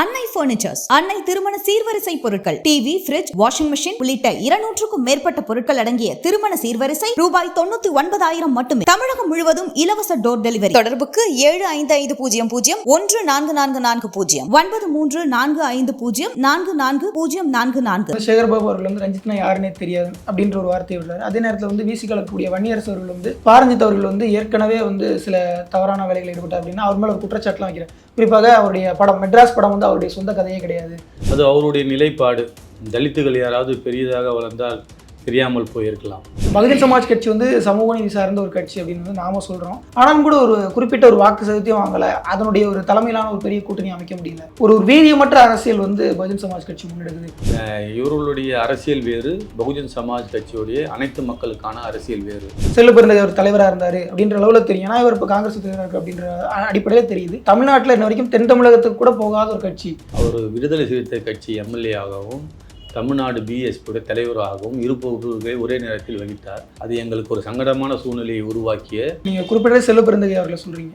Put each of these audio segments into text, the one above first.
அன்னை பர்னிச்சர்ஸ் அன்னை திருமண சீர்வரிசை பொருட்கள் டிவி ஃபிரிட்ஜ் வாஷிங் மிஷின் உள்ளிட்ட இருநூற்றுக்கும் மேற்பட்ட பொருட்கள் அடங்கிய திருமண சீர்வரிசை ரூபாய் தொண்ணூத்தி ஒன்பதாயிரம் மட்டுமே. தமிழகம் முழுவதும் இலவச டோர் டெலிவரி தொடர்புக்கு ஏழு ஐந்து ஐந்து பூஜ்ஜியம் பூஜ்ஜியம் ஒன்று நான்கு நான்கு நான்கு பூஜ்ஜியம் ஒன்பது மூன்று நான்கு ஐந்து பூஜ்ஜியம் நான்கு நான்கு பூஜ்ஜியம் நான்கு நான்கு. சேகர்பாபு அவர்கள் வந்து ரஞ்சித்னா யாருன்னே தெரியாது அப்படின்ற ஒரு வார்த்தையை உள்ளார் அதே நேரத்தில் வந்து வீசி கலக்கக்கூடிய வன்னியரசு அவர்கள் வந்து பாரஞ்சித் அவர்கள் வந்து ஏற்கனவே வந்து சில தவறான வேலைகள் ஈடுபட்டார் அப்படின்னா அவர் மேலே ஒரு குற்றச்சாட்டுலாம் வைக்கிறார். குறிப்பாக அவருடைய படம் மெட்ராஸ் படம் வந்து அவருடைய சொந்த கதையே கிடையாது. அது அவருடைய நிலைப்பாடு. தலித்துகள் யாராவது பெரியதாக வளர்ந்தால் தெரியாமல் போயிருக்கலாம். பகுஜன் சமாஜ் கட்சி வந்து சமூக நீதி சார்ந்த ஒரு கட்சி அப்படின்னு வந்து நாம சொல்றோம். ஆனாலும் கூட ஒரு குறிப்பிட்ட ஒரு வாக்கு சதவீதத்தையும் வாங்கல. அதனுடைய ஒரு தலைமையிலான ஒரு பெரிய கூட்டணி அமைக்க முடியல. ஒரு ஒரு வீரியமற்ற அரசியல் வந்து பகுஜன் சமாஜ் கட்சி முன்னெடுக்குது. இவர்களுடைய அரசியல் வேறு பகுஜன் சமாஜ் கட்சியுடைய அனைத்து மக்களுக்கான அரசியல் வேறு. செல்லு பிறந்தது அவர் தலைவராக இருந்தார் அப்படின்ற அளவில் தெரியும். ஏன்னா இவர் இப்போ காங்கிரஸ் தலைவராக அப்படின்ற அடிப்படையில் தெரியுது. தமிழ்நாட்டில் இன்ன வரைக்கும் தென் தமிழகத்துக்கு கூட போகாத ஒரு கட்சி. அவர் விடுதலை சிறுத்தை கட்சி எம்எல்ஏ ஆகவும் தமிழ்நாடு பிஎஸ்பியுடைய தலைவராகவும் இரு பொறுப்புகளை ஒரே நேரத்தில் வகித்தார் அது எங்களுக்கு ஒரு சங்கடமான சூழ்நிலையை உருவாக்கிய நீங்கள் குறிப்பிட்ட செல்லு பிறந்தகை அவர்களை சொல்கிறீங்க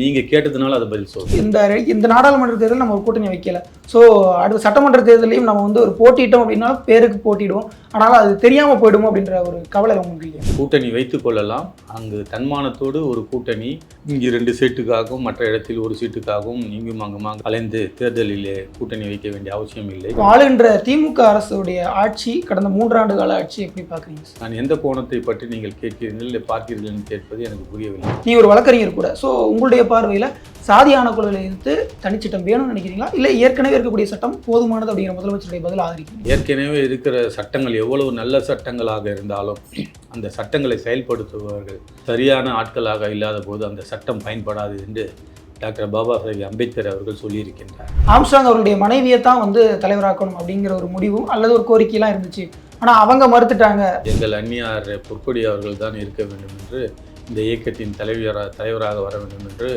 நீங்கள் கேட்டதுனால அதை பதில் சொல்றேன். இந்த இந்த நாடாளுமன்ற தேர்தலில் நம்ம ஒரு கூட்டணி வைக்கல. ஸோ அடுத்த சட்டமன்ற தேர்தலையும் நம்ம வந்து ஒரு போட்டிட்டோம் அப்படின்னா பேருக்கு போட்டிடுவோம் ஆனால் அது தெரியாமல் போயிடுமோ அப்படின்ற ஒரு கவலை உங்களுக்கு இல்லையா? கூட்டணி வைத்துக் கொள்ளலாம். அங்கு தன்மானத்தோடு ஒரு கூட்டணி இங்கு ரெண்டு சீட்டுக்காகவும் மற்ற இடத்தில் ஒரு சீட்டுக்காகவும் இங்கும் அங்குமாக அலைந்து தேர்தலிலே கூட்டணி வைக்க வேண்டிய அவசியம் இல்லை. ஆளுன்ற திமுக அரசுடைய ஆட்சி கடந்த மூன்றாண்டு கால ஆட்சி எப்படி பார்க்குறீங்க? நான் எந்த கோணத்தை பற்றி நீங்கள் கேட்கிறீர்கள் இல்லை பார்க்கிறீர்கள் என்று கேட்பது எனக்கு புரியவில்லை. நீ ஒரு வழக்கறிஞர் கூட. ஸோ உங்களுடைய பார்வையில் சாதி ஆணக்குழுவை எதிர்த்து தனிச்சட்டம் வேணும்னு நினைக்கிறீங்களா? இல்லை ஏற்கனவே இருக்கக்கூடிய சட்டம் போதுமானது அப்படிங்கிற முதலமைச்சருடைய பதில் ஆதரிக்கிறீங்க ஏற்கனவே இருக்கிற சட்டங்கள் எவ்வளவு நல்ல சட்டங்களாக இருந்தாலும் அந்த சட்டங்களை செயல்படுத்துபவர்கள் சரியான ஆட்களாக இல்லாத போது அந்த சட்டம் பயன்படாது என்று டாக்டர் பாபா சாஹேப் அம்பேத்கர் அவர்கள் சொல்லியிருக்கின்றார். ஆம்ஸ்டாங் அவருடைய மனைவியை தான் வந்து தலைவராக்கணும் அப்படிங்கிற ஒரு முடிவும் அல்லது ஒரு கோரிக்கையெல்லாம் இருந்துச்சு. ஆனால் அவங்க மறுத்துட்டாங்க. எங்கள் அந்நியார் பொற்கொடி அவர்கள் தான் இருக்க வேண்டும் என்று இந்த இயக்கத்தின் தலைவராக தலைவராக வர வேண்டும் என்று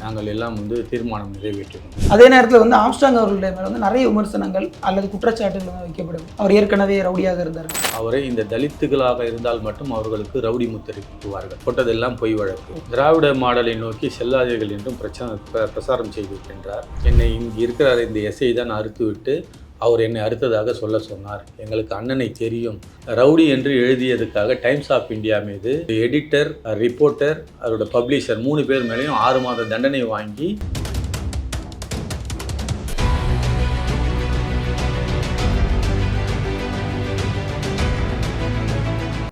நாங்கள் எல்லாம் வந்து தீர்மானம் நிறைவேற்றினோம். அதே நேரத்தில் வந்து ஆம்ஸ்டாங் அவர்களுடைய மேலே வந்து நிறைய விமர்சனங்கள் அல்லது குற்றச்சாட்டுகள் வந்து வைக்கப்படுது அவர் ஏற்கனவே ரவுடியாக இருந்தார். அவரை இந்த தலித்துகளாக இருந்தால் மட்டும் அவர்களுக்கு ரவுடி முத்திரை குத்துவார்கள் போட்டதெல்லாம் பொய் வழக்கு. திராவிட மாடலை நோக்கி செல்லாதீர்கள் என்றும் பிரச்சார பிர- பிரசாரம் செய்திருக்கின்றார் என்னை இங்கு இருக்கிற இந்த எஸ்ஐ தான் அறுத்துவிட்டு அவர் என்னை அறுத்ததாக சொல்ல சொன்னார். எங்களுக்கு அண்ணனை தெரியும். ரவுடி என்று எழுதியதுக்காக டைம்ஸ் ஆஃப் இந்தியா மீது எடிட்டர் ரிப்போர்ட்டர் அவரோட பப்ளிஷர் மூணு பேர் மேலேயும் ஆறு மாத தண்டனை வாங்கி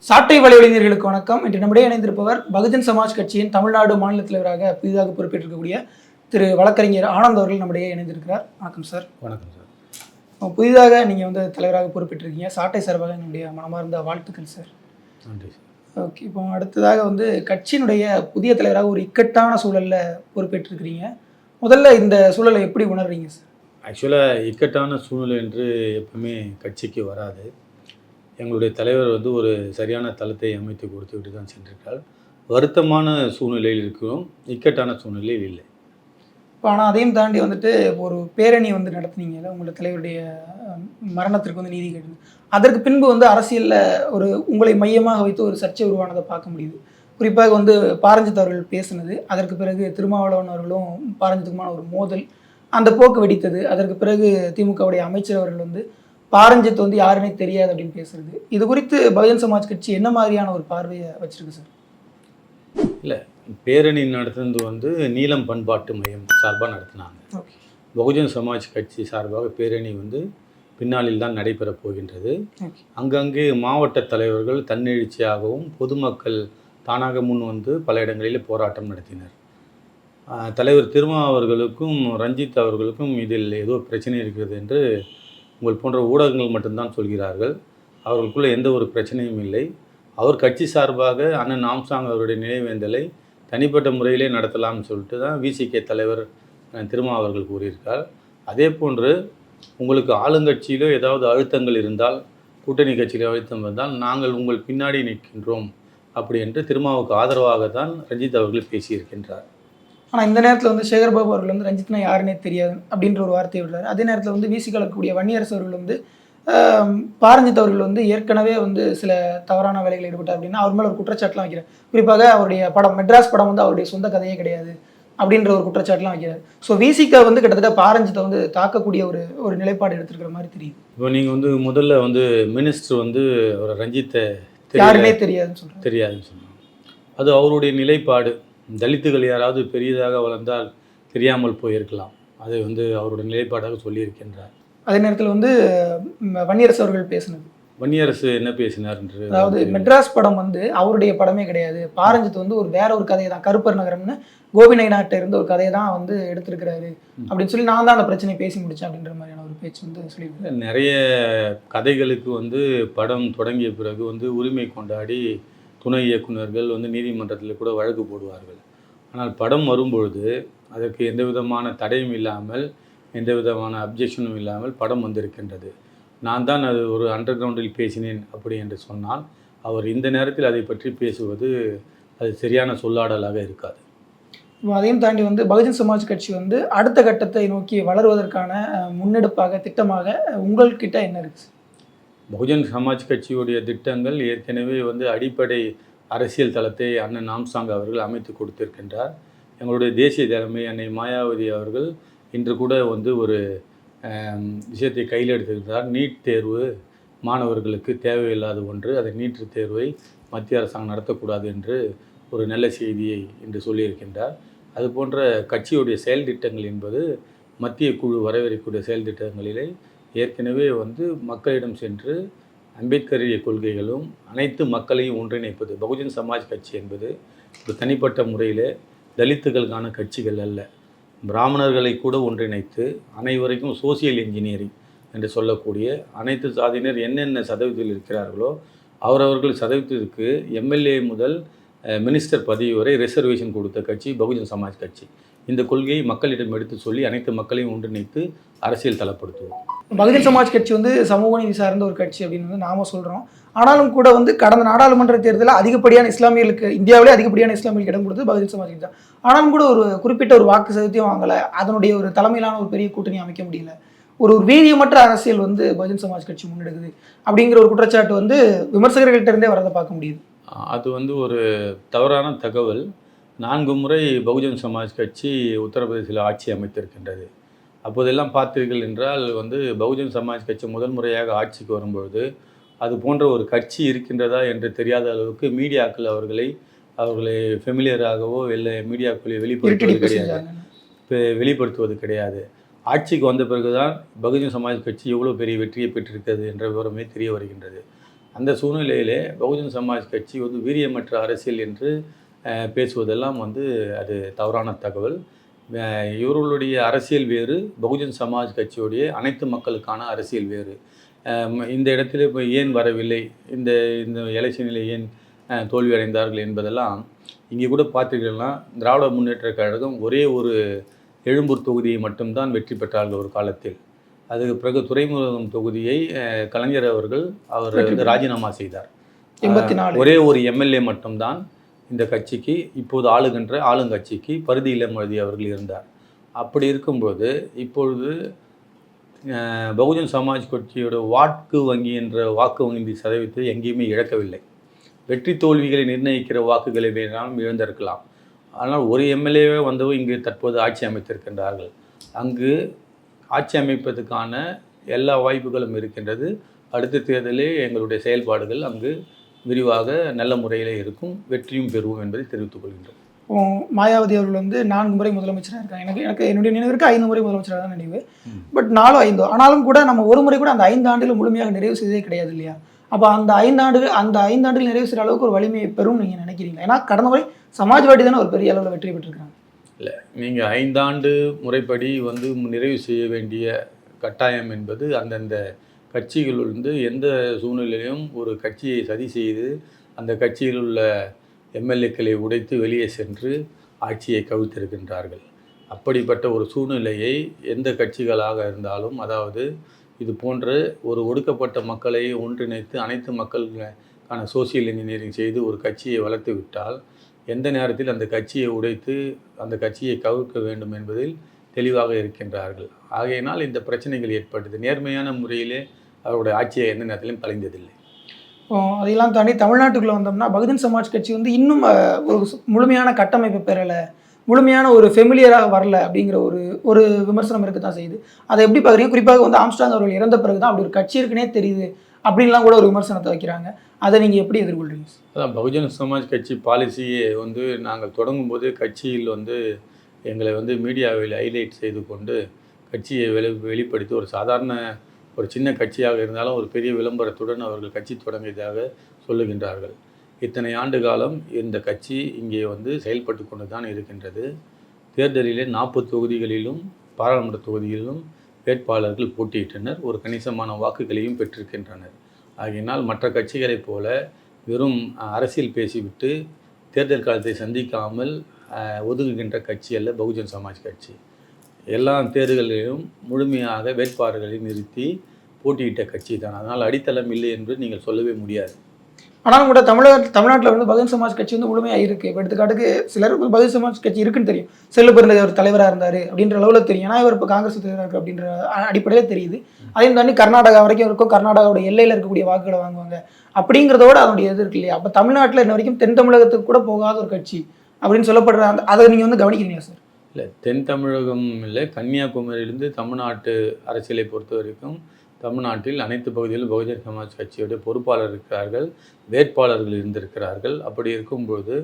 சாட்டை வலைவழிஞர்களுக்கு வணக்கம். இன்று நம்முடைய இணைந்திருப்பவர் பகுஜன் சமாஜ் கட்சியின் தமிழ்நாடு மாநில தலைவராக புதிதாக பொறுப்பேற்றிருக்கக்கூடிய திரு வழக்கறிஞர் ஆனந்த் அவர்கள் நம்முடைய இணைந்திருக்கிறார். வணக்கம் சார். வணக்கம் சார். புதிதாக நீங்கள் வந்து தலைவராக பொறுப்பேற்றிருக்கீங்க. சாட்டை சார்பாக என்னுடைய மனமார்ந்த வாழ்த்துக்கள் சார். நன்றி சார். ஓகே இப்போ அடுத்ததாக வந்து கட்சியினுடைய புதிய தலைவராக ஒரு இக்கட்டான சூழலில் பொறுப்பேற்றிருக்கிறீங்க. முதல்ல இந்த சூழலை எப்படி உணர்றீங்க சார்? ஆக்சுவலாக இக்கட்டான சூழ்நிலை என்று எப்பவுமே கட்சிக்கு வராது. எங்களுடைய தலைவர் வந்து ஒரு சரியான தளத்தை அமைத்து கொடுத்து விட்டு தான் சென்றிருக்கார். வருத்தமான சூழ்நிலையில் இருக்கிறோம். இக்கட்டான சூழ்நிலையில் இல்லை. இப்போ ஆனால் அதையும் தாண்டி வந்துட்டு ஒரு பேரணி வந்து நடத்துனீங்கல்ல உங்களோட தலைவருடைய மரணத்திற்கு வந்து நீதி கேட்டு அதற்கு பின்பு வந்து அரசியலில் ஒரு உங்களை மையமாக வைத்து ஒரு சர்ச்சை உருவானதை பார்க்க முடியுது. குறிப்பாக வந்து பாரஞ்சித் அவர்கள் பேசினது அதற்கு பிறகு திருமாவளவன் அவர்களும் பாரஞ்சித்துக்குமான ஒரு மோதல் அந்த போக்கு வெடித்தது. அதற்கு பிறகு திமுகவுடைய அமைச்சர் அவர்கள் வந்து பாரஞ்சித் வந்து யாருனே தெரியாது அப்படின்னு பேசுறது. இது குறித்து பகுஜன் சமாஜ் கட்சி என்ன மாதிரியான ஒரு பார்வையை வச்சிருக்கு சார்? இல்லை பேரணி நடத்துனது வந்து நீலம் பண்பாட்டு மையம் சார்பாக நடத்தினாங்க. பகுஜன் சமாஜ் கட்சி சார்பாக பேரணி வந்து பின்னாளில் தான் நடைபெறப் போகின்றது. அங்கங்கே மாவட்ட தலைவர்கள் தன்னெழுச்சியாகவும் பொதுமக்கள் தானாக முன் வந்து பல இடங்களில் போராட்டம் நடத்தினர். தலைவர் திருமா அவர்களுக்கும் ரஞ்சித் அவர்களுக்கும் இதில் ஏதோ பிரச்சனை இருக்கிறது என்று உங்கள் போன்ற ஊடகங்கள் மட்டும்தான் சொல்கிறார்கள். அவர்களுக்குள்ள எந்த ஒரு பிரச்சனையும் இல்லை. அவர் கட்சி சார்பாக அண்ணன் ஆம்சாங் அவருடைய நினைவேந்தலை தனிப்பட்ட முறையிலே நடத்தலாம்னு சொல்லிட்டு தான் விசிகே தலைவர் திருமா அவர்கள் கூறியிருக்கார். அதே போன்று உங்களுக்கு ஆளுங்கட்சியிலோ ஏதாவது அழுத்தங்கள் இருந்தால் கூட்டணி கட்சியில் அழுத்தம் இருந்தால் நாங்கள் உங்கள் பின்னாடி நிற்கின்றோம் அப்படி என்று திருமாவுக்கு ஆதரவாக தான் ரஞ்சித் அவர்கள் பேசியிருக்கின்றார். ஆனால் இந்த நேரத்தில் வந்து சேகர்பாபு அவர்கள் வந்து ரஞ்சித்னா யாருன்னே தெரியாது அப்படின்ற ஒரு வார்த்தையை விடுறாரு. அதே நேரத்தில் வந்து வீசி வன்னியரசு அவர்கள் வந்து பாரஞ்சித் அவர்கள் வந்து ஏற்கனவே வந்து சில தவறான வேலைகள் ஈடுபட்டார் அப்படின்னா அவர் மேலே ஒரு குற்றச்சாட்டுலாம் வைக்கிறார். குறிப்பாக அவருடைய படம் மெட்ராஸ் படம் வந்து அவருடைய சொந்த கதையே கிடையாது அப்படின்ற ஒரு குற்றச்சாட்டுலாம் வைக்கிறாரு. ஸோ விசிக வந்து கிட்டத்தட்ட பாரஞ்சத்தை வந்து தாக்கக்கூடிய ஒரு ஒரு நிலைப்பாடு எடுத்திருக்கிற மாதிரி தெரியுது. இப்போ நீங்கள் வந்து முதல்ல வந்து மினிஸ்டர் வந்து ஒரு ரஞ்சித்தை யாருன்னே தெரியாதுன்னு சொல்றாரு. தெரியாதுன்னு சொன்னாங்க. அது அவருடைய நிலைப்பாடு. தலித்துகள் யாராவது பெரியதாக வளர்ந்தால் தெரியாமல் போயிருக்கலாம். அதை வந்து அவருடைய நிலைப்பாடாக சொல்லியிருக்கின்றார். அதே நேரத்தில் வந்து வன்னியரசு அவர்கள் பேசினது. வன்னியரசு என்ன பேசினார் என்று அதாவது மெட்ராஸ் படம் வந்து அவருடைய படமே கிடையாது. பாரஞ்சித் வந்து ஒரு வேற ஒரு கதையை தான் கருப்பர் நகரம்னு கோவினை நாட்டை இருந்து ஒரு கதையை தான் வந்து எடுத்திருக்கிறாரு. அப்படின்னு சொல்லி நான் தான் அந்த பிரச்சனையை பேசி முடிச்சேன் அப்படின்ற மாதிரியான ஒரு பேச்சு வந்து சொல்லியிருக்காரு. நிறைய கதைகளுக்கு வந்து படம் தொடங்கிய பிறகு வந்து உரிமை கொண்டாடி துணை இயக்குனர்கள் வந்து நீதிமன்றத்தில் கூட வழக்கு போடுவார்கள். ஆனால் படம் வரும்பொழுது அதற்கு எந்த விதமான தடையும் இல்லாமல் எந்த விதமான அப்ஜெக்ஷனும் இல்லாமல் படம் வந்திருக்கின்றது. நான் தான் அது ஒரு அண்டர் கிரவுண்டில் பேசினேன் அப்படி என்று சொன்னால் அவர் இந்த நேரத்தில் அதை பற்றி பேசுவது அது சரியான சொல்லாடலாக இருக்காது. அதையும் தாண்டி வந்து பகுஜன் சமாஜ் கட்சி வந்து அடுத்த கட்டத்தை நோக்கி வளருவதற்கான முன்னெடுப்பாக திட்டமாக உங்கள்கிட்ட என்ன இருக்கு? பகுஜன் சமாஜ் கட்சியுடைய திட்டங்கள் ஏற்கனவே வந்து அடிப்படை அரசியல் தளத்தை அண்ணன் நாம்சாங் அவர்கள் அமைத்து கொடுத்திருக்கின்றார். எங்களுடைய தேசிய தலைமை அன்னை மாயாவதி அவர்கள் இன்று கூட வந்து ஒரு விஷயத்தை கையில் எடுத்திருக்கிறார். நீட் தேர்வு மாணவர்களுக்கு தேவையில்லாத ஒன்று. அதை நீட் தேர்வை மத்திய அரசாங்கம் நடத்தக்கூடாது என்று ஒரு நல்ல செய்தியை இன்று சொல்லியிருக்கின்றார். அது போன்ற கட்சியுடைய செயல் திட்டங்கள் என்பது மத்திய குழு வரவேற்கக்கூடிய செயல் திட்டங்களிலே ஏற்கனவே வந்து மக்களிடம் சென்று அம்பேத்கரிய கொள்கைகளும் அனைத்து மக்களையும் ஒன்றிணைப்பது. பகுஜன் சமாஜ் கட்சி என்பது ஒரு தனிப்பட்ட முறையில் தலித்துகளுக்கான கட்சிகள் அல்ல. பிராமணர்களை கூட ஒன்றிணைத்து அனைவரைக்கும் சோசியல் இன்ஜினியரிங் என்று சொல்லக்கூடிய அனைத்து சாதியினர் என்னென்ன சதவீதத்தில் இருக்கிறார்களோ அவரவர்கள் சதவீதத்திற்கு எம்எல்ஏ முதல் மினிஸ்டர் பதவி வரை ரிசர்வேஷன் கொடுத்த கட்சி பகுஜன் சமாஜ் கட்சி. இந்த கொள்கையை மக்களிடம் எடுத்து சொல்லி அனைத்து மக்களையும் ஒன்றிணைத்து அரசியல் தளப்படுத்துவோம். பகுஜன் சமாஜ் கட்சி வந்து சமூக நீதி சார்ந்த ஒரு கட்சி அப்படின்னு வந்து நாம சொல்றோம். ஆனாலும் கூட வந்து கடந்த நாடாளுமன்ற தேர்தலில் அதிகப்படியான இஸ்லாமியர்களுக்கு இந்தியாவிலே அதிகப்படியான இஸ்லாமியர்களுக்கு இடம் கொடுத்தது பகுஜன் சமாஜ் கட்சி ஆனாலும் கூட ஒரு குறிப்பிட்ட ஒரு வாக்கு சதவீதத்தையும் வாங்கல. அதனுடைய ஒரு தலைமையிலான ஒரு பெரிய கூட்டணி அமைக்க முடியல. ஒரு ஒரு வீரியமற்ற அரசியல் வந்து பகுஜன் சமாஜ் கட்சி முன்னெடுக்குது அப்படிங்கிற ஒரு குற்றச்சாட்டு வந்து விமர்சகர்கள்ட்ட இருந்தே வரதை பார்க்க முடியுது. அது வந்து ஒரு தவறான தகவல். நான்கு முறை பகுஜன் சமாஜ் கட்சி உத்தரப்பிரதேசத்தில் ஆட்சி அமைத்திருக்கின்றது. அப்போதெல்லாம் பார்த்தீர்கள் என்றால் வந்து பகுஜன் சமாஜ் கட்சி முதல் முறையாக ஆட்சிக்கு வரும்பொழுது அது போன்ற ஒரு கட்சி இருக்கின்றதா என்று தெரியாத அளவுக்கு மீடியாக்கள் அவர்களை அவர்களை ஃபெமிலியராகவோ இல்லை மீடியாக்களை வெளிப்படுத்துவது கிடையாது. வெளிப்படுத்துவது கிடையாது. ஆட்சிக்கு வந்த பிறகுதான் பகுஜன் சமாஜ் கட்சி எவ்வளோ பெரிய வெற்றியை பெற்றிருக்கிறது என்ற விவரமே தெரிய வருகின்றது. அந்த சூழ்நிலையிலே பகுஜன் சமாஜ் கட்சி வந்து வீரியமற்ற அரசியல் என்று பேசுவதெல்லாம் வந்து அது தவறான தகவல். இவர்களுடைய அரசியல் வேறு பகுஜன் சமாஜ் கட்சியுடைய அனைத்து மக்களுக்கான அரசியல் வேறு. இந்த இடத்துல இப்போ ஏன் வரவில்லை? இந்த இந்த எலெக்ஷனில் ஏன் தோல்வி அடைந்தார்கள் என்பதெல்லாம் இங்கே கூட பார்த்தீங்கன்னா திராவிட முன்னேற்ற கழகம் ஒரே ஒரு எழும்பூர் தொகுதியை மட்டும்தான் வெற்றி பெற்றார்கள் ஒரு காலத்தில். அதுக்கு பிறகு துறைமுகம் தொகுதியை கலைஞர் அவர்கள் அவர் ராஜினாமா செய்தார். ஒரே ஒரு எம்எல்ஏ மட்டும்தான் இந்த கட்சிக்கு இப்போது ஆளுகின்ற ஆளுங்கட்சிக்கு பருதி இளமழுதி அவர்கள் இருந்தார். அப்படி இருக்கும்போது இப்பொழுது பகுஜன் சமாஜ் கட்சியோட வாக்கு வங்கி என்ற வாக்கு வங்கி சதவீதத்தை எங்கேயுமே இழக்கவில்லை. வெற்றி தோல்விகளை நிர்ணயிக்கிற வாக்குகளை வேணாலும் இழந்திருக்கலாம். ஆனால் ஒரு எம்எல்ஏவே வந்தவும் இங்கு தற்போது ஆட்சி அமைத்திருக்கின்றார்கள். அங்கு ஆட்சி அமைப்பதற்கான எல்லா வாய்ப்புகளும் இருக்கின்றது. அடுத்த தேர்தலே எங்களுடைய செயல்பாடுகள் அங்கு விரிவாக நல்ல முறையில் இருக்கும் வெற்றியும் பெறுவோம் என்பதை தெரிவித்துக் கொள்கின்றோம். மாயாவதி அவர்கள் வந்து நான்கு முறை முதலமைச்சராக இருக்காங்க. எனக்கு எனக்கு என்னுடைய நினைவிற்கு ஐந்து முறை முதலமைச்சராக தான் நினைவு. பட் நாலோ ஐந்தோ ஆனாலும் கூட நம்ம ஒரு முறை கூட அந்த ஐந்து ஆண்டுகள் முழுமையாக நிறைவு செய்ததே கிடையாது இல்லையா? அப்போ அந்த ஐந்தாண்டுகள் அந்த ஐந்தாண்டுகள் நிறைவு செய்கிற அளவுக்கு ஒரு வலிமையை பெறும் நீங்கள் நினைக்கிறீங்க ஏன்னா கடந்த முறை சமாஜ்வாடி தானே ஒரு பெரிய அளவில் வெற்றி பெற்றிருக்காங்க நீங்கள் ஐந்தாண்டு முறைப்படி வந்து நிறைவு செய்ய வேண்டிய கட்டாயம் என்பது அந்தந்த கட்சிகள் வந்து எந்த சூழ்நிலையிலும் ஒரு கட்சியை சதி செய்து அந்த கட்சியில் உள்ள எம்எல்ஏக்களை உடைத்து வெளியே சென்று ஆட்சியை கவிழ்த்திருக்கின்றார்கள் அப்படிப்பட்ட ஒரு சூழ்நிலையை எந்த கட்சிகளாக இருந்தாலும் அதாவது இது போன்று ஒரு ஒடுக்கப்பட்ட மக்களை ஒன்றிணைத்து அனைத்து மக்களுக்கான சோசியல் இன்ஜினியரிங் செய்து ஒரு கட்சியை வளர்த்து விட்டால் எந்த நேரத்தில் அந்த கட்சியை உடைத்து அந்த கட்சியை கவிழ்க்க வேண்டும் என்பதில் தெளிவாக இருக்கின்றார்கள். ஆகையினால் இந்த பிரச்சனைகள் ஏற்பட்டது. நேர்மையான முறையிலே அவருடைய ஆட்சியை எந்த நேரத்திலும் கலைந்ததில்லை. இப்போ அதையெல்லாம் தாண்டி தமிழ்நாட்டுக்குள்ள வந்தோம்னா பகுஜன் சமாஜ் கட்சி வந்து இன்னும் ஒரு முழுமையான கட்டமைப்பு பெறலை முழுமையான ஒரு ஃபெமிலியராக வரல அப்படிங்கிற ஒரு ஒரு விமர்சனம் இருக்க தான் செய்யுது. அதை எப்படி பார்க்குறீங்க? குறிப்பாக வந்து ஆம்ஸ்டாங் அவர்கள் இறந்த பிறகு தான் அப்படி ஒரு கட்சி இருக்குன்னே தெரியுது அப்படின்லாம் கூட ஒரு விமர்சனத்தை வைக்கிறாங்க. அதை நீங்கள் எப்படி எதிர்கொள்றீங்க? அதான் பகுஜன் சமாஜ் கட்சி பாலிசியை வந்து நாங்கள் தொடங்கும் போது கட்சியில் வந்து எங்களை வந்து மீடியாவில் ஹைலைட் செய்து கொண்டு கட்சியை வெளி வெளிப்படுத்தி ஒரு சாதாரண ஒரு சின்ன கட்சியாக இருந்தாலும் ஒரு பெரிய விளம்பரத்துடன் அவர்கள் கட்சி தொடங்கியதாக சொல்லுகின்றார்கள். இத்தனை ஆண்டு காலம் இந்த கட்சி இங்கே வந்து செயல்பட்டு கொண்டு தான் இருக்கின்றது. தேர்தலிலே நாற்பது தொகுதிகளிலும் பாராளுமன்ற தொகுதிகளிலும் வேட்பாளர்கள் போட்டியிட்டனர். ஒரு கணிசமான வாக்குகளையும் பெற்றிருக்கின்றனர். ஆகையினால் மற்ற கட்சிகளைப் போல வெறும் அரசியல் பேசிவிட்டு தேர்தல் காலத்தை சந்திக்காமல் ஒதுங்குகின்ற கட்சி அல்ல பகுஜன் சமாஜ் கட்சி. எல்லா தேர்தல்களிலும் முழுமையாக வேட்பாளர்களை நிறுத்தி போட்டியிட்ட கட்சி தான். அதனால் அடித்தளம் இல்லை என்று நீங்கள் சொல்லவே முடியாது. ஆனாலும் கூட தமிழக தமிழ்நாட்டில் வந்து பகுஜன் சமாஜ் கட்சி வந்து முழுமையாக இருக்குது இப்போ எடுத்துக்காட்டுக்கு சிலருக்கு பகுஜன் சமாஜ் கட்சி இருக்குன்னு தெரியும். செல்லு பிறந்த ஒரு தலைவராக இருந்தார் அப்படின்ற அளவில் தெரியும். ஏன்னா இவர் இப்போ காங்கிரஸ் தலைவராக இருக்கு அப்படின்ற அடிப்படையில் தெரியுது. அதையும் தாண்டி கர்நாடகா வரைக்கும் இருக்கும். கர்நாடகாவோட எல்லையில் இருக்கக்கூடிய வாக்குகளை வாங்குவாங்க. அப்படிங்கிறதோட அதனுடைய இது இருக்கு இல்லையா? அப்போ தமிழ்நாட்டில் இன்ன வரைக்கும் தென் தமிழகத்துக்கு கூட போகாத ஒரு கட்சி அப்படின்னு சொல்லப்படுற அந்த அதை நீங்கள் வந்து கவனிக்கிறீங்களா சார்? இல்லை தென் தமிழகம் இல்லை கன்னியாகுமரியிலிருந்து தமிழ்நாட்டு அரசியலை பொறுத்த வரைக்கும் தமிழ்நாட்டில் அனைத்து பகுதிகளிலும் பகுஜன் சமாஜ் கட்சியுடைய பொறுப்பாளர் இருக்கிறார்கள் வேட்பாளர்கள் இருந்திருக்கிறார்கள். அப்படி இருக்கும்போது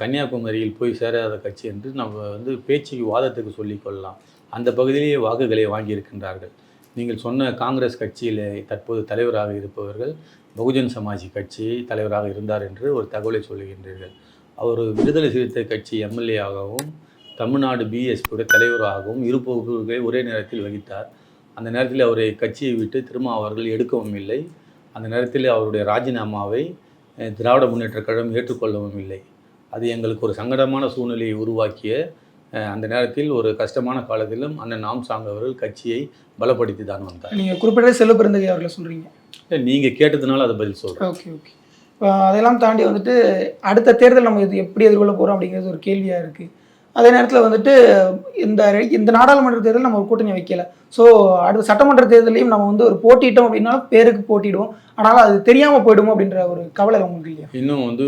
கன்னியாகுமரியில் போய் சேராத கட்சி என்று நம்ம வந்து பேச்சுக்கு வாதத்துக்கு சொல்லிக்கொள்ளலாம் அந்த பகுதியிலேயே வாக்குகளை வாங்கியிருக்கின்றார்கள். நீங்கள் சொன்ன காங்கிரஸ் கட்சியில் தற்போது தலைவராக இருப்பவர்கள் பகுஜன் சமாஜ் கட்சி தலைவராக இருந்தார் என்று ஒரு தகவலை சொல்லுகின்றீர்கள். அவர் விடுதலை சிறுத்தை கட்சி எம்எல்ஏ ஆகவும் தமிழ்நாடு பிஎஸ்பியுடைய தலைவராகவும் இரு பொறுப்புகளை ஒரே நேரத்தில் வகித்தார். அந்த நேரத்தில் அவரை கட்சியை விட்டு திரும்ப அவர்கள் எடுக்கவும் இல்லை. அந்த நேரத்தில் அவருடைய ராஜினாமாவை திராவிட முன்னேற்றக் கழகம் ஏற்றுக்கொள்ளவும் இல்லை. அது எங்களுக்கு ஒரு சங்கடமான சூழ்நிலையை உருவாக்கிய அந்த நேரத்தில் ஒரு கஷ்டமான காலத்திலும் அண்ணன் நாம் சாங் அவர்கள் கட்சியை பலப்படுத்தி தான் வந்தார். நீங்கள் குறிப்பிட்ட செல்லு பிறந்தகை அவர்களை சொல்கிறீங்க நீங்கள் கேட்டதுனால அதை பதில் சொல்கிறேன் ஓகே ஓகே. இப்போ அதெல்லாம் தாண்டி வந்துட்டு அடுத்த தேர்தல் நம்ம இது எப்படி எதிர்கொள்ள போகிறோம் அப்படிங்கிறது ஒரு கேள்வியாக இருக்குது அதே நேரத்தில் வந்துட்டு இந்த இந்த நாடாளுமன்ற தேர்தல் நம்ம ஒரு கூட்டணி வைக்கல. ஸோ அடுத்த சட்டமன்ற தேர்தலையும் நம்ம வந்து ஒரு போட்டிட்டோம் அப்படின்னா பேருக்கு போட்டிடுவோம். ஆனால் அது தெரியாமல் போயிடுமோ அப்படின்ற ஒரு கவலை உங்களுக்கு இல்லையா? இன்னும் வந்து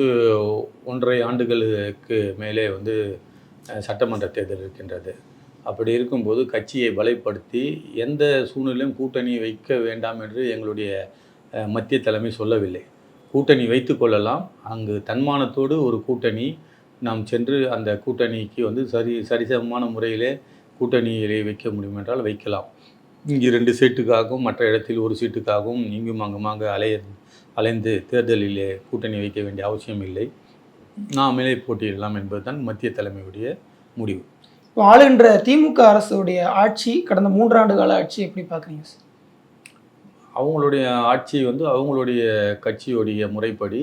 ஒன்றரை ஆண்டுகளுக்கு மேலே வந்து சட்டமன்ற தேர்தல் இருக்கின்றது. அப்படி இருக்கும்போது கட்சியை பலப்படுத்தி எந்த சூழ்நிலையும் கூட்டணி வைக்க வேண்டாம் என்று எங்களுடைய மத்திய தலைமை சொல்லவில்லை. கூட்டணி வைத்து கொள்ளலாம். அங்கு தன்மானத்தோடு ஒரு கூட்டணி நாம் சென்று அந்த கூட்டணிக்கு வந்து சரி சரிசமமான முறையிலே கூட்டணியிலே வைக்க முடியும் என்றால் வைக்கலாம். இங்கு ரெண்டு சீட்டுக்காகவும் மற்ற இடத்தில் ஒரு சீட்டுக்காகவும் இங்கும் அங்குமாக அலைய அலைந்து தேர்தலிலே கூட்டணி வைக்க வேண்டிய அவசியம் இல்லை. நாமளே போட்டியிடலாம் என்பதுதான் மத்திய தலைமையுடைய முடிவு. இப்போ ஆளுகின்ற திமுக அரசுடைய ஆட்சி கடந்த மூன்றாண்டு கால ஆட்சி எப்படி பார்க்குறீங்க சார்? அவங்களுடைய ஆட்சி வந்து அவங்களுடைய கட்சியுடைய முறைப்படி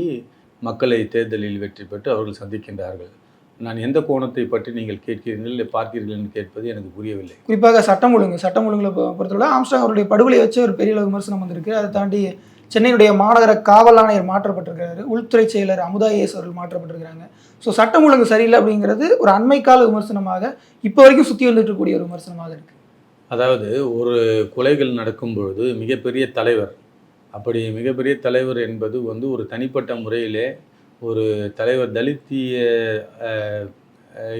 மக்களை தேர்தலில் வெற்றி பெற்று அவர்கள் சந்திக்கின்றார்கள். நான் எந்த கோணத்தை பற்றி நீங்கள் கேட்கிறீர்கள் இல்லை பார்க்கிறீர்கள் என்று கேட்பது எனக்கு புரியவில்லை. குறிப்பாக சட்டம் ஒழுங்கு சட்டம் ஒழுங்குல பொறுத்தவரை ஆம்ஸ்டாங் அவருடைய படுகொலை வச்சு ஒரு பெரிய அளவு விமர்சனம் வந்திருக்கு. அதை தாண்டி சென்னையினுடைய மாநகர காவல் ஆணையர் மாற்றப்பட்டிருக்கிறாரு. உள்துறை செயலர் அமுதா ஏஸ் அவர்கள் மாற்றப்பட்டிருக்கிறாங்க. ஸோ சட்டம் ஒழுங்கு சரியில்லை அப்படிங்கிறது ஒரு அண்மைக்கால விமர்சனமாக இப்போ வரைக்கும் சுற்றி வந்துட்டு இருக்கக்கூடிய ஒரு விமர்சனமாக இருக்கு. அதாவது ஒரு கொலைகள் நடக்கும் பொழுது மிகப்பெரிய தலைவர் அப்படி மிகப்பெரிய தலைவர் என்பது வந்து ஒரு தனிப்பட்ட முறையிலே ஒரு தலைவர் தலித்திய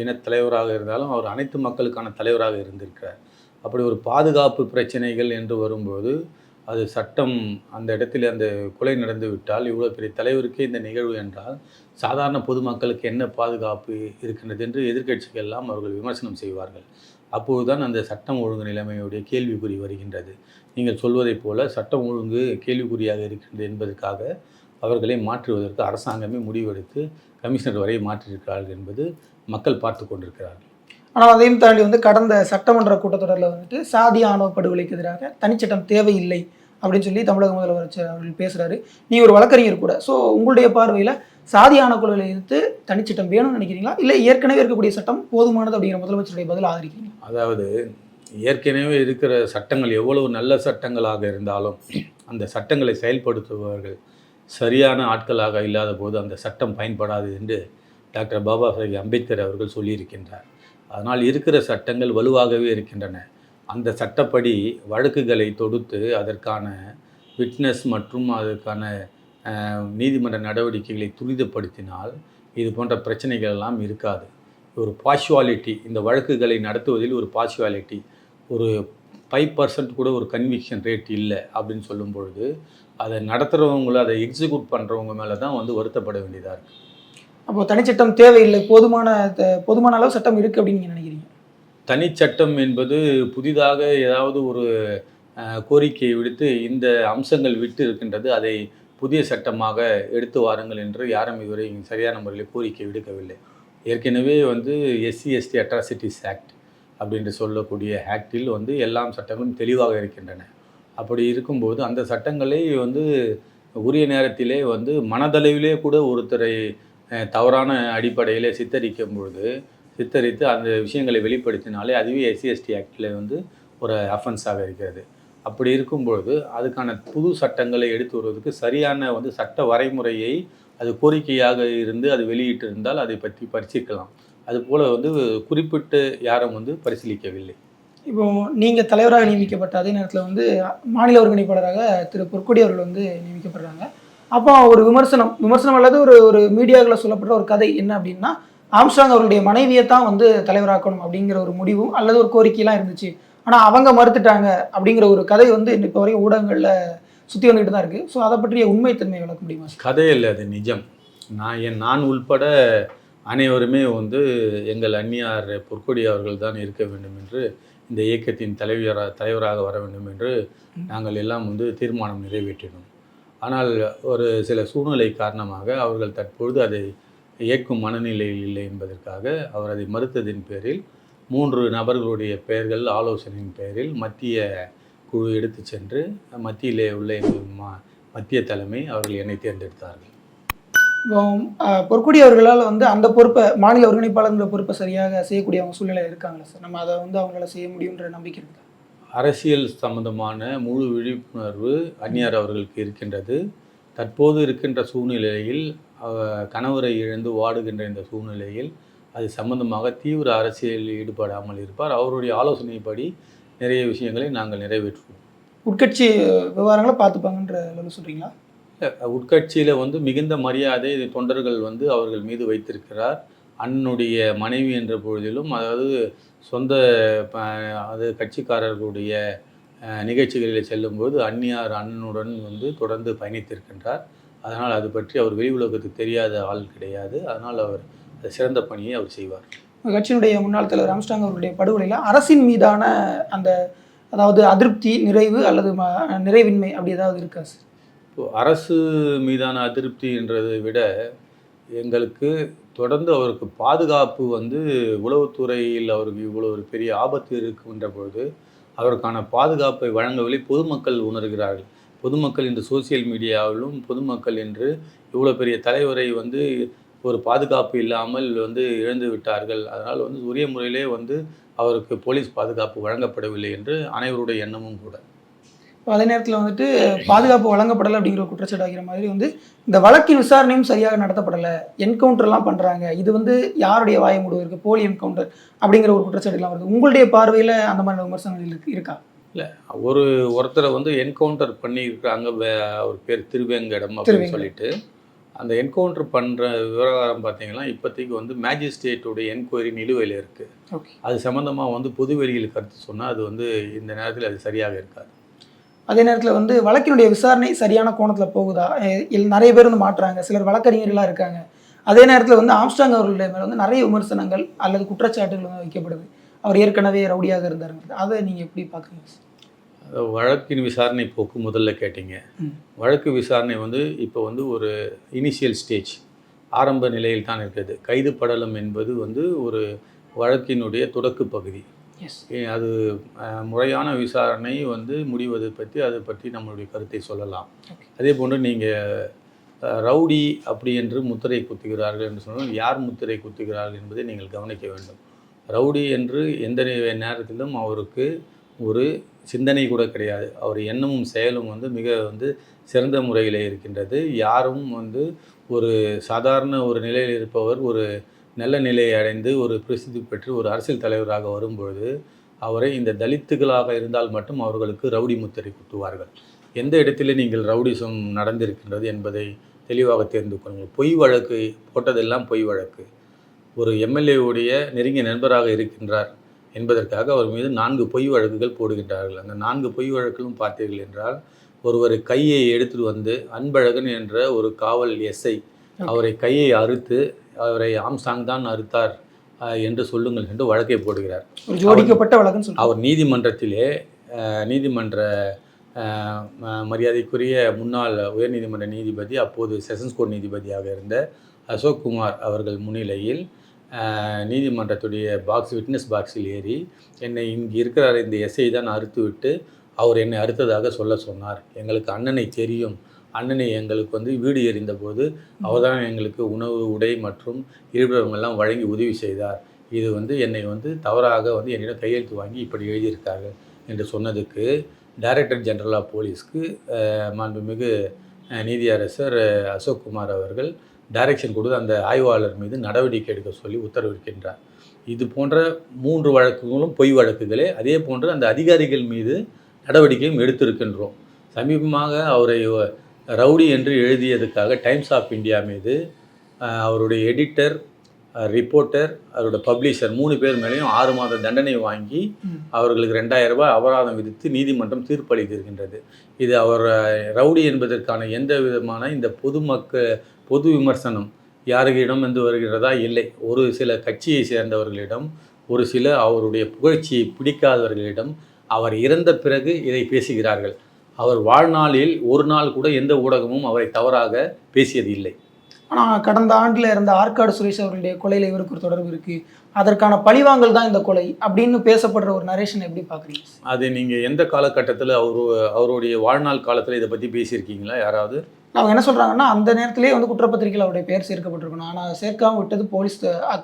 இனத்தலைவராக தலைவராக இருந்தாலும் அவர் அனைத்து மக்களுக்கான தலைவராக இருந்திருக்கிறார். அப்படி ஒரு பாதுகாப்பு பிரச்சனைகள் என்று வரும்போது அது சட்டம் அந்த இடத்தில் அந்த கொலை நடந்து விட்டால் இவ்வளோ பெரிய தலைவருக்கே இந்த நிகழ்வு என்றால் சாதாரண பொதுமக்களுக்கு என்ன பாதுகாப்பு இருக்கின்றது என்று எதிர்கட்சிகள் எல்லாம் அவர்கள் விமர்சனம் செய்வார்கள். அப்போதுதான் அந்த சட்டம் ஒழுங்கு நிலைமையுடைய கேள்விக்குறி வருகின்றது. நீங்கள் சொல்வதைப் போல சட்டம் ஒழுங்கு கேள்விக்குறியாக இருக்கின்றது என்பதற்காக அவர்களை மாற்றுவதற்கு அரசாங்கமே முடிவெடுத்து கமிஷனர் வரை மாற்றியிருக்கிறார்கள் என்பது மக்கள் பார்த்து கொண்டிருக்கிறார்கள். ஆனால் அதையும் தாண்டி வந்து கடந்த சட்டமன்ற கூட்டத்தொடரில் வந்துட்டு சாதி ஆணவ படுகொலைக்கு எதிராக தனிச்சட்டம் தேவையில்லை அப்படின்னு சொல்லி தமிழக முதலமைச்சர் அவர்கள் பேசுகிறாரு நீ ஒரு வழக்கறிஞர் கூட. ஸோ உங்களுடைய பார்வையில் சாதி கொலைகளை எதிர்த்து தனிச்சட்டம் வேணும்னு நினைக்கிறீங்களா? இல்லை ஏற்கனவே இருக்கக்கூடிய சட்டம் போதுமானது அப்படிங்கிற முதலமைச்சருடைய பதில் ஆதரிக்கிறீங்க அதாவது ஏற்கனவே இருக்கிற சட்டங்கள் எவ்வளவு நல்ல சட்டங்களாக இருந்தாலும் அந்த சட்டங்களை செயல்படுத்துபவர்கள் சரியான ஆட்களாக இல்லாத போது அந்த சட்டம் பயன்படாது என்று டாக்டர் பாபா சாஹேப் அம்பேத்கர் அவர்கள் சொல்லியிருக்கின்றார். அதனால் இருக்கிற சட்டங்கள் வலுவாகவே இருக்கின்றன. அந்த சட்டப்படி வழக்குகளை தொடுத்து அதற்கான விட்னஸ் மற்றும் அதற்கான நீதிமன்ற நடவடிக்கைகளை துரிதப்படுத்தினால் இது போன்ற பிரச்சனைகள் எல்லாம் இருக்காது. ஒரு பாஷுவாலிட்டி இந்த வழக்குகளை நடத்துவதில் ஒரு பாஷுவாலிட்டி ஒரு ஃபைவ் பர்சன்ட் கூட ஒரு கன்விக்ஷன் ரேட் இல்லை அப்படின்னு சொல்லும் பொழுது அதை நடத்துகிறவங்கள அதை எக்ஸிக்யூட் பண்ணுறவங்க மேலே தான் வந்து வருத்தப்பட வேண்டியதாக இருக்குது அப்போ தனிச்சட்டம் தேவையில்லை. போதுமான போதுமான அளவு சட்டம் இருக்கு அப்படின்னு நினைக்கிறீங்க? தனிச்சட்டம் என்பது புதிதாக ஏதாவது ஒரு கோரிக்கையை விடுத்து இந்த அம்சங்கள் விட்டு இருக்கின்றது அதை புதிய சட்டமாக எடுத்து வாருங்கள் என்று யாரும் இதுவரை சரியான முறையில் கோரிக்கை விடுக்கவில்லை. ஏற்கனவே வந்து S C S T atrocities act அப்படின்று சொல்லக்கூடிய ஆக்டில் வந்து எல்லாம் சட்டங்களும் தெளிவாக இருக்கின்றன. அப்படி இருக்கும்போது அந்த சட்டங்களை வந்து உரிய நேரத்திலே வந்து மனதளவிலே கூட ஒருத்தரை தவறான அடிப்படையில் சித்தரிக்கும் பொழுது சித்தரித்து அந்த விஷயங்களை வெளிப்படுத்தினாலே அதுவே எஸ்சி எஸ்டி ஆக்டில் வந்து ஒரு அஃபென்ஸாக இருக்கிறது. அப்படி இருக்கும்பொழுது அதுக்கான புது சட்டங்களை எடுத்து வருவதற்கு சரியான வந்து சட்ட வரைமுறையை அது கோரிக்கையாக இருந்து அது வெளியிட்டிருந்தால் அதை பற்றி பரிசீலிக்கலாம். அதுபோல் வந்து குறிப்பிட்டு யாரும் வந்து பரிசீலிக்கவில்லை. இப்போ நீங்க தலைவராக நியமிக்கப்பட்ட அதே நேரத்தில் வந்து மாநில ஒருங்கிணைப்பாளராக திரு பொற்கொடி அவர்கள் வந்து நியமிக்கப்படுறாங்க. அப்போ ஒரு விமர்சனம் விமர்சனம் அல்லது ஒரு ஒரு மீடியாவில் சொல்லப்படுற ஒரு கதை என்ன அப்படின்னா ஆம்ஸ்ட்ராங் அவருடைய மனைவியை தான் வந்து தலைவராக்கணும் அப்படிங்கிற ஒரு முடிவும் அல்லது ஒரு கோரிக்கையெல்லாம் இருந்துச்சு. ஆனால் அவங்க மறுத்துட்டாங்க அப்படிங்கிற ஒரு கதை வந்து இப்போ வரைக்கும் ஊடகங்களில் சுற்றி வந்துக்கிட்டு தான் இருக்குது ஸோ அதை பற்றிய உண்மைத்தன்மை விளக்க முடியுமா கதை இல்லை அது நிஜம். நான் என் நான் உள்பட அனைவருமே வந்து எங்கள் அந்நியார் பொற்கொடி அவர்கள் தான் இருக்க வேண்டும் என்று இந்த இயக்கத்தின் தலைவராக தலைவராக வர வேண்டும் என்று நாங்கள் எல்லாம் வந்து தீர்மானம் நிறைவேற்றினோம். ஆனால் ஒரு சில சூழ்நிலை காரணமாக அவர்கள் தற்பொழுது அதை இயக்கும் மனநிலையில் இல்லை என்பதற்காக அவர் அதை மறுத்ததின் பேரில் மூன்று நபர்களுடைய பெயர்கள் ஆலோசனையின் பெயரில் மத்திய குழு எடுத்து சென்று மத்தியிலே உள்ள எங்கள் ம- மத்திய தலைமை அவர்கள் என்னை தேர்ந்தெடுத்தார்கள். பொற்கொடி அவர்களால் வந்து அந்த பொறுப்பை மாநில ஒருங்கிணைப்பாளர்ங்கிற பொறுப்பை சரியாக செய்யக்கூடிய அவங்க சூழ்நிலை இருக்காங்களா சார். நம்ம அதை வந்து அவங்களால செய்ய முடியுன்ற நம்பிக்கை இருக்கா அரசியல் சம்பந்தமான முழு விழிப்புணர்வு அந்நியார் அவர்களுக்கு இருக்கின்றது. தற்போது இருக்கின்ற சூழ்நிலையில் கணவரை இழந்து வாடுகின்ற இந்த சூழ்நிலையில் அது சம்பந்தமாக தீவிர அரசியலில் ஈடுபடாமல் இருப்பார். அவருடைய ஆலோசனைப்படி நிறைய விஷயங்களை நாங்கள் நிறைவேற்றுவோம். உட்கட்சி விவகாரங்களை பார்த்துப்பாங்கன்ற சொல்கிறீங்களா உட்கட்சியில் வந்து மிகுந்த மரியாதை தொண்டர்கள் வந்து அவர்கள் மீது வைத்திருக்கிறார். அண்ணனுடைய மனைவி என்ற பொழுதிலும் அதாவது சொந்த ப- அது கட்சிக்காரர்களுடைய நிகழ்ச்சிகளில் செல்லும்போது அந்நியார் அண்ணனுடன் வந்து தொடர்ந்து பயணித்திருக்கின்றார். அதனால் அது பற்றி அவர் வெளி உலகத்துக்கு தெரியாத ஆள் கிடையாது. அதனால் அவர் சிறந்த பணியை அவர் செய்வார். கட்சியினுடைய முன்னாள் தலைவர் அம்ஸ்டாங் அவருடைய படுகொலையில் அரசின் மீதான அந்த அதாவது அதிருப்தி நிறைவு அல்லது ம- நிறைவின்மை அப்படி ஏதாவது இருக்கா சார்? இப்போ அரசு மீதான அதிருப்தி என்றதை விட எங்களுக்கு தொடர்ந்து அவருக்கு பாதுகாப்பு வந்து உளவுத்துறையில் அவருக்கு இவ்வளோ ஒரு பெரிய ஆபத்து இருக்கின்ற பொழுது அவருக்கான பாதுகாப்பை வழங்கவில்லை. பொதுமக்கள் உணர்கிறார்கள். பொதுமக்கள் இந்த சோசியல் மீடியாவிலும் பொதுமக்கள் என்று இவ்வளோ பெரிய தலைவரை வந்து ஒரு பாதுகாப்பு இல்லாமல் வந்து இழந்து விட்டார்கள். அதனால் வந்து உரிய முறையிலே வந்து அவருக்கு போலீஸ் பாதுகாப்பு வழங்கப்படவில்லை என்று அனைவருடைய எண்ணமும் கூட. அதே நேரத்தில் வந்துட்டு பாதுகாப்பு வழங்கப்படலை அப்படிங்கிற குற்றச்சாட்டு வைக்கிற மாதிரி வந்து இந்த வழக்கின் விசாரணையும் சரியாக நடத்தப்படலை. என்கவுண்டர்லாம் பண்ணுறாங்க இது வந்து யாருடைய வாயை மூடுவதற்கு போலி என்கவுண்டர் அப்படிங்கிற ஒரு குற்றச்சாட்டுலாம் வருது. உங்களுடைய பார்வையில் அந்த மாதிரி விமர்சனங்கள் இருக்கு இருக்கா? ஒரு ஒருத்தரை வந்து என்கவுண்டர் பண்ணியிருக்காங்க அவர் பேர் திருவேங்கடம் அப்படின்னு. சொல்லிட்டு. அந்த என்கவுண்டர் பண்ணுற விவகாரம் பார்த்தீங்கன்னா இப்போதைக்கு வந்து மேஜிஸ்ட்ரேட்டுடைய என்கொயரி நிலுவையில் இருக்குது அது சம்மந்தமாக வந்து பொதுவெளியில் கருத்து சொன்னால் அது வந்து இந்த நேரத்தில் அது சரியாக இருக்காது. அதே நேரத்தில் வந்து வழக்கினுடைய விசாரணை சரியான கோணத்தில் போகுதா? நிறைய பேர் வந்து மாட்டுறாங்க. சிலர் வழக்கறிஞர்களாக இருக்காங்க. அதே நேரத்தில் வந்து ஆம்ஸ்டாங் அவர்களுடைய மேலே வந்து நிறைய விமர்சனங்கள் அல்லது குற்றச்சாட்டுகள் வந்து வைக்கப்படுது. அவர் ஏற்கனவே ரவுடியாக இருந்தாருங்கிறது அதை நீங்கள் எப்படி பார்க்குறீங்க? வழக்கின் விசாரணை போக்கு முதல்ல கேட்டீங்க. வழக்கு விசாரணை வந்து இப்போ வந்து ஒரு இனிஷியல் ஸ்டேஜ் ஆரம்ப நிலையில் தான் இருக்குது கைது படலம் என்பது வந்து ஒரு வழக்கினுடைய தொடக்க பகுதி. அது முறையான விசாரணை வந்து முடிவதை பற்றி அதை பற்றி நம்மளுடைய கருத்தை சொல்லலாம். அதே போன்று நீங்கள் ரவுடி அப்படி என்று முத்திரை குத்துகிறார்கள் என்று சொன்னால் யார் முத்திரை குத்துகிறார்கள் என்பதை நீங்கள் கவனிக்க வேண்டும். ரவுடி என்று எந்த நேரத்திலும் அவருக்கு ஒரு சிந்தனை கூட கிடையாது. அவர் எண்ணமும் செயலும் வந்து மிக வந்து சிறந்த முறையில் இருக்கின்றது. யாரும் வந்து ஒரு சாதாரண ஒரு நிலையில் இருப்பவர் ஒரு நல்ல நிலையை அடைந்து ஒரு பிரசித்தி பெற்று ஒரு அரசியல் தலைவராக வரும்பொழுது அவரை இந்த தலித்துகளாக இருந்தால் மட்டும் அவர்களுக்கு ரவுடி முத்திரை குத்துவார்கள். எந்த இடத்திலே நீங்கள் ரவுடிசம் நடந்திருக்கின்றது என்பதை தெளிவாக தெரிந்து கொள்ளுங்கள். பொய் வழக்கு போட்டதெல்லாம் பொய் வழக்கு. ஒரு எம்எல்ஏவுடைய நெருங்கிய நண்பராக இருக்கின்றார் என்பதற்காக அவர் மீது நான்கு பொய் வழக்குகள் போடுகின்றார்கள். அந்த நான்கு பொய் வழக்குகளும் பார்த்தீர்கள் என்றால் ஒருவர் கையை எடுத்துட்டு வந்து அன்பழகன் என்ற ஒரு காவல் எஸ்ஐ அவரை கையை அறுத்து அவரை ஆம்சாங் தான் அறுத்தார் என்று சொல்லுங்கள் என்று வழக்கை போடுகிறார். ஜோடிக்கப்பட்ட வழக்குன்னு அவர் நீதிமன்றத்திலே நீதிமன்ற மரியாதைக்குரிய முன்னாள் உயர்நீதிமன்ற நீதிபதி அப்போது செஷன்ஸ் கோர்ட் நீதிபதியாக இருந்த அசோக் குமார் அவர்கள் முன்னிலையில் நீதிமன்றத்துடைய பாக்ஸ் விட்னஸ் பாக்ஸில் ஏறி என்னை இங்கே இருக்கிற இந்த எஸ்ஐ தான் அறுத்து விட்டு அவர் என்னை அறுத்ததாக சொல்ல சொன்னார். எங்களுக்கு அண்ணனை தெரியும். அண்ணனை எங்களுக்கு வந்து வீடு எரிந்தபோது அவர்தான் எங்களுக்கு உணவு உடை மற்றும் இருப்பிடமெல்லாம் வழங்கி உதவி செய்தார். இது வந்து என்னை வந்து தவறாக வந்து என்னிடம் கையெழுத்து வாங்கி இப்படி எழுதியிருக்காங்க என்று சொன்னதுக்கு டைரக்டர் ஜெனரல் ஆஃப் போலீஸ்க்கு மாண்புமிகு நீதியரசர் அசோக் குமார் அவர்கள் டைரக்ஷன் கொடுத்து அந்த ஆய்வாளர் மீது நடவடிக்கை எடுக்க சொல்லி உத்தரவிருக்கின்றார். இது போன்ற மூன்று வழக்குகளும் பொய் வழக்குகளே அதே போன்று அந்த அதிகாரிகள் மீது நடவடிக்கையும் எடுத்திருக்கின்றோம். சமீபமாக அவரை ரவுடி என்று எழுதியதுக்காக டைம்ஸ் ஆஃப் இந்தியா மீது அவருடைய எடிட்டர் ரிப்போர்ட்டர் அவரோட பப்ளிஷர் மூணு பேர் மேலேயும் ஆறு மாத தண்டனை வாங்கி. அவர்களுக்கு ரெண்டாயிரம் ரூபாய் அபராதம் விதித்து நீதிமன்றம் தீர்ப்பளித்திருக்கின்றது. இது அவர் ரவுடி என்பதற்கான எந்த விதமான இந்த பொதுமக்க பொது விமர்சனம் யாருக்கிடம் வந்து வருகிறதா? இல்லை. ஒரு சில கட்சியை சேர்ந்தவர்களிடம் ஒரு சில அவருடைய புகழ்ச்சியை பிடிக்காதவர்களிடம் அவர் இறந்த பிறகு இதை பேசுகிறார்கள். அவர் வாழ்நாளில் ஒரு நாள் கூட எந்த ஊடகமும் அவரை தவறாக பேசியது இல்லை. ஆனா கடந்த ஆண்டுல இருந்த ஆற்காடு சுரேஷ் அவர்களுடைய கொலையில இவருக்கு ஒரு தொடர்பு இருக்கு. அதற்கான பழிவாங்கல் தான் இந்த கொலை அப்படின்னு பேசப்படுற ஒரு நரேஷன் எப்படி பாக்குறீங்க அது நீங்கள் எந்த காலகட்டத்தில் அவரு அவருடைய வாழ்நாள் காலத்தில் இதை பற்றி பேசியிருக்கீங்களா யாராவது? அவங்க என்ன சொல்றாங்கன்னா அந்த நேரத்திலேயே வந்து குற்றப்பத்திரிகையில் அவருடைய பெயர் சேர்க்கப்பட்டிருக்கணும். ஆனா சேர்க்காம விட்டது போலீஸ்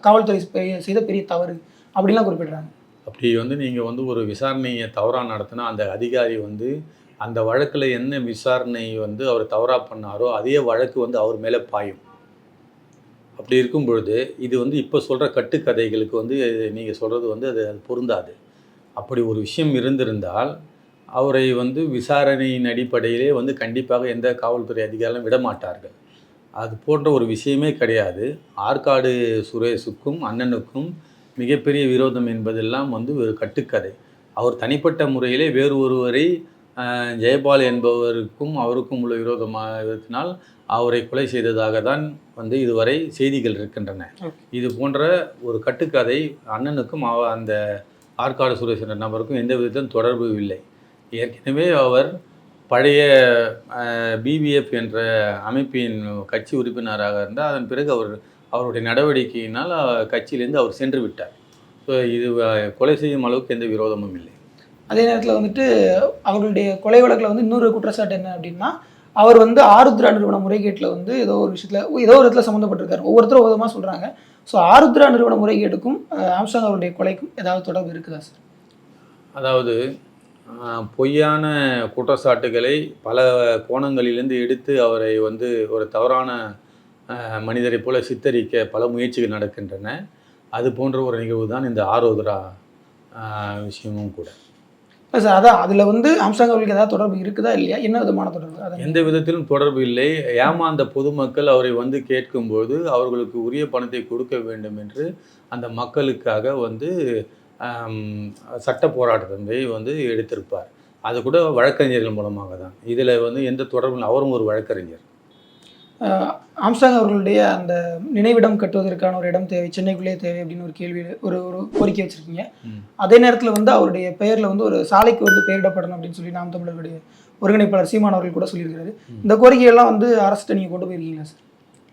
காவல்துறை செய்த பெரிய தவறு அப்படிலாம் குறிப்பிடுறாங்க. அப்படி வந்து நீங்கள் வந்து ஒரு விசாரணையை தவறாக நடத்தினா அந்த அதிகாரி வந்து அந்த வழக்கில் என்ன விசாரணை வந்து அவர் தவறாக பண்ணாரோ அதே வழக்கு வந்து அவர் மேலே பாயும். அப்படி இருக்கும் பொழுது இது வந்து இப்போ சொல்கிற கட்டுக்கதைகளுக்கு வந்து நீங்கள் சொல்கிறது வந்து அது அது பொருந்தாது. அப்படி ஒரு விஷயம் இருந்திருந்தால் அவரை வந்து விசாரணையின் அடிப்படையிலே வந்து கண்டிப்பாக எந்த காவல்துறை அதிகாரிகளும் விட மாட்டார்கள் அது போன்ற ஒரு விஷயமே கிடையாது. ஆற்காடு சுரேஷுக்கும் அண்ணனுக்கும் மிகப்பெரிய விரோதம் என்பதெல்லாம் வந்து ஒரு கட்டுக்கதை. அவர் தனிப்பட்ட முறையிலே வேறு ஒருவரை ஜெயபால் என்பவருக்கும் அவருக்கும் உள்ள விரோதமாக இருத்தினால் அவரை கொலை செய்ததாக தான் வந்து இதுவரை செய்திகள் இருக்கின்றன. இது போன்ற ஒரு கட்டுக்கதை அண்ணனுக்கும் அவ- அந்த ஆற்காடு சுரேஷ் என்ற நபருக்கும் எந்த விதத்திலும் தொடர்பு இல்லை. ஏற்கனவே அவர் பழைய பிபிஎஃப் என்ற அமைப்பின் கட்சி உறுப்பினராக இருந்தால் அதன் பிறகு அவர் அவருடைய நடவடிக்கையினால் கட்சியிலேருந்து அவர் சென்று விட்டார். ஸோ இது கொலை செய்யும் அளவுக்கு எந்த விரோதமும் இல்லை. அதே நேரத்தில் வந்துட்டு அவர்களுடைய கொலை வழக்கில் வந்து இன்னொரு குற்றச்சாட்டு என்ன அப்படின்னா அவர் வந்து ஆருத்ரா நிறுவன முறைகேட்டில் வந்து ஏதோ ஒரு விஷயத்தில் ஏதோ ஒரு இடத்துல சம்மந்தப்பட்டிருக்காரு. ஒவ்வொருத்தரும் விதமாக சொல்கிறாங்க ஸோ ஆருத்ரா நிறுவன முறைகேடுக்கும் ஆம்சாங் அவருடைய கொலைக்கும் ஏதாவது தொடர்பு இருக்குதா சார் அதாவது பொய்யான குற்றச்சாட்டுகளை பல கோணங்களிலிருந்து எடுத்து அவரை வந்து ஒரு தவறான மனிதரை மனிதரைப் போல சித்தரிக்க பல முயற்சிகள் நடக்கின்றன. அது போன்ற ஒரு நிகழ்வு தான் இந்த ஆரோதரா விஷயமும் கூட. இல்லை சார் அதான். அதில் வந்து ஆம்ஸ்டாங் அவர்களுக்கு ஏதாவது தொடர்பு இருக்குதா இல்லையா? என்ன விதமான தொடர்பு? அதான் எந்த விதத்திலும் தொடர்பு இல்லை. ஏமாந்த பொதுமக்கள் அவரை வந்து கேட்கும்போது அவர்களுக்கு உரிய பணத்தை கொடுக்க வேண்டும் என்று அந்த மக்களுக்காக வந்து சட்ட போராட்டத்தை வந்து எடுத்திருப்பார். அது கூட வழக்கறிஞர்கள் மூலமாக தான். இதில் வந்து எந்த தொடர்பும் அவரும் ஒரு வழக்கறிஞர். ஆம்ஸ்டாங் அவர்களுடைய அந்த நினைவிடம் கட்டுவதற்கான ஒரு இடம் தேவை சென்னைக்குள்ளேயே தேவை அப்படின்னு ஒரு கேள்வி ஒரு ஒரு கோரிக்கை வச்சுருக்கீங்க. அதே நேரத்தில் வந்து அவருடைய பெயரில் வந்து ஒரு சாலைக்கு வந்து பெயரிடப்படணும் அப்படின்னு சொல்லி நாம் தமிழர்களுடைய ஒருங்கிணைப்பாளர் சீமான் அவர்கள் கூட சொல்லியிருக்காரு. இந்த கோரிக்கையெல்லாம் வந்து அரசுகிட்ட நீங்கள் கொண்டு போயிருக்கீங்களா சார்?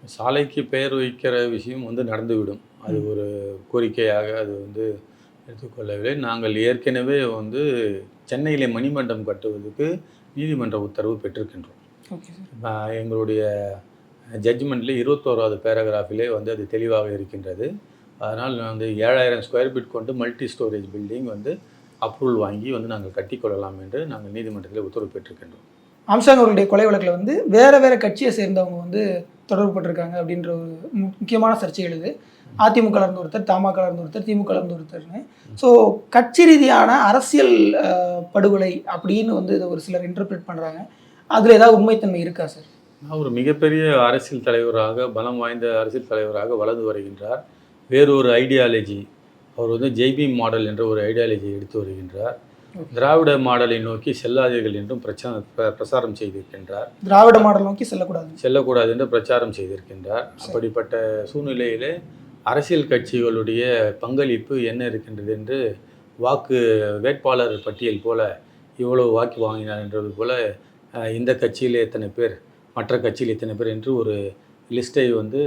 சாலைக்கு பெயர் வைக்கிற விஷயம் வந்து நடந்துவிடும். அது ஒரு கோரிக்கையாக அது வந்து எடுத்துக்கொள்ளவில்லை. நாங்கள் ஏற்கனவே வந்து சென்னையிலே மணிமண்டபம் கட்டுவதற்கு நீதிமன்ற உத்தரவு பெற்றிருக்கின்றோம். Okay sir. ஆஹ் எங்களுடைய ஜட்ஜ்மெண்ட்டில் இருபத்தோராவது பேராகிராஃபிலே வந்து அது தெளிவாக இருக்கின்றது. அதனால் வந்து ஏழாயிரம் ஸ்கொயர் ஃபீட் கொண்டு மல்டி ஸ்டோரேஜ் பில்டிங் வந்து அப்ரூவல் வாங்கி வந்து நாங்கள் கட்டிக்கொள்ளலாம் என்று நாங்கள் நீதிமன்றத்தில் உத்தரவு பெற்றிருக்கின்றோம். அம்சாங் அவர்களுடைய கொலை வழக்கில் வந்து வேறு வேறு கட்சியை சேர்ந்தவங்க வந்து தொடர்பு பட்டிருக்காங்க அப்படின்ற ஒரு முக்கியமான சர்ச்சை எழுது அதிமுக இருந்து ஒருத்தர் தமாக இருந்து ஒருத்தர் திமுக இருந்து ஒருத்தர்னு. ஸோ கட்சி ரீதியான அரசியல் படுகொலை அப்படின்னு வந்து இதை ஒரு சிலர் இன்டர்பிரேட் பண்ணுறாங்க அதில் ஏதாவது உண்மைத்தன்மை இருக்கா சார் அவர் மிகப்பெரிய அரசியல் தலைவராக பலம் வாய்ந்த அரசியல் தலைவராக வளர்ந்து வருகின்றார். வேறொரு ஐடியாலஜி அவர் வந்து ஜெய்பி மாடல் என்ற ஒரு ஐடியாலஜி எடுத்து வருகின்றார். திராவிட மாடலை நோக்கி செல்லாதீர்கள் என்றும் பிரச்சா பிர- பிரசாரம் செய்திருக்கின்றார். திராவிட மாடல் நோக்கி செல்லக்கூடாது. செல்லக்கூடாது என்று பிரச்சாரம் செய்திருக்கின்றார். அப்படிப்பட்ட சூழ்நிலையிலே அரசியல் கட்சிகளுடைய பங்களிப்பு என்ன இருக்கின்றது என்று வாக்கு வேட்பாளர் பட்டியல் போல இவ்வளவு வாக்கு வாங்கினார் என்றது போல இந்த கட்சியில் எத்தனை பேர் மற்ற கட்சியில் இத்தனை பேர் என்று ஒரு லிஸ்ட்டை வந்து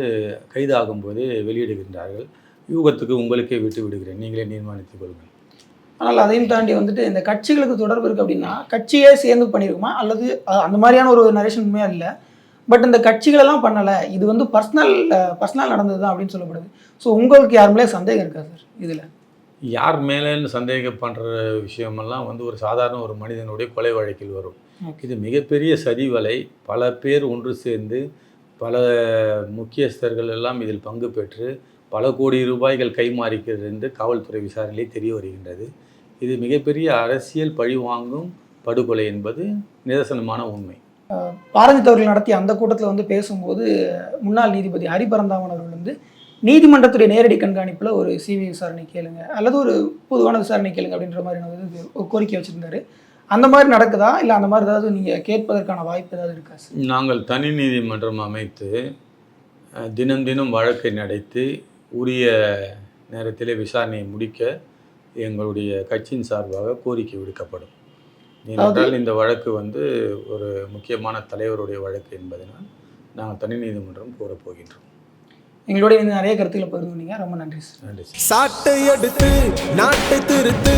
கைதாகும்போது வெளியிடுகின்றார்கள். யூகத்துக்கு உங்களுக்கே விட்டு விடுகிறேன். நீங்களே நிர்மாணித்துக் கொள்ளுங்கள். ஆனால் அதையும் தாண்டி வந்துட்டு இந்த கட்சிகளுக்கு தொடர்பு இருக்குது அப்படின்னா கட்சியே சேர்ந்து பண்ணியிருக்குமா அல்லது அந்த மாதிரியான ஒரு நரேஷன் உண்மையாக இல்லை. பட் இந்த கட்சிகளெல்லாம் பண்ணலை. இது வந்து பர்சனல் பர்சனல் நடந்தது தான் அப்படின்னு சொல்லப்படுது. ஸோ உங்களுக்கு யாருமே சந்தேகம் இருக்கா சார் இதில்? யார் மேலேன்னு சந்தேகப்படுற விஷயமெல்லாம் வந்து ஒரு சாதாரண ஒரு மனிதனுடைய கொலை வழக்கில் வரும். இது மிகப்பெரிய சதிவலை பல பேர் ஒன்று சேர்ந்து பல முக்கியஸ்தர்கள் எல்லாம் இதில் பங்கு பெற்று பல கோடி ரூபாய்கள் கைமாறிக்கிறது என்று காவல்துறை விசாரணையில் தெரிய வருகின்றது. இது மிகப்பெரிய அரசியல் பழிவாங்கும் படுகொலை என்பது நிதர்சனமான உண்மை. பாரஞ்சித் அவர்கள் நடத்திய அந்த கூட்டத்தில் வந்து பேசும்போது முன்னாள் நீதிபதி ஹரிபரந்தாமன் அவர்கள் வந்து நீதிமன்றத்துடைய நேரடி கண்காணிப்பில் ஒரு சிபிஐ விசாரணை கேளுங்க. அல்லது ஒரு பொதுவான விசாரணை கேளுங்க அப்படின்ற மாதிரி வந்து ஒரு கோரிக்கை வச்சுருந்தாரு. அந்த மாதிரி நடக்குதா? இல்லை அந்த மாதிரி ஏதாவது நீங்கள் கேட்பதற்கான வாய்ப்பு ஏதாவது இருக்கா சார்? நாங்கள் தனி நீதிமன்றம் அமைத்து தினம் தினம் வழக்கை நடத்தி உரிய நேரத்திலே விசாரணையை முடிக்க எங்களுடைய கட்சியின் சார்பாக கோரிக்கை விடுக்கப்படும். ஏனென்றால் இந்த வழக்கு வந்து ஒரு முக்கியமான தலைவருடைய வழக்கு என்பதனால் நாங்கள் தனி நீதிமன்றம் கோரப் போகின்றோம். எங்களோட இந்த நிறைய கருத்துக்களை பகிர்ந்துனீங்க ரொம்ப நன்றி சார் நன்றி சார் சாட்டை எடுத்து நாட்டை திருத்து.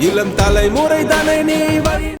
இளம் தலைமுறை தானே நீ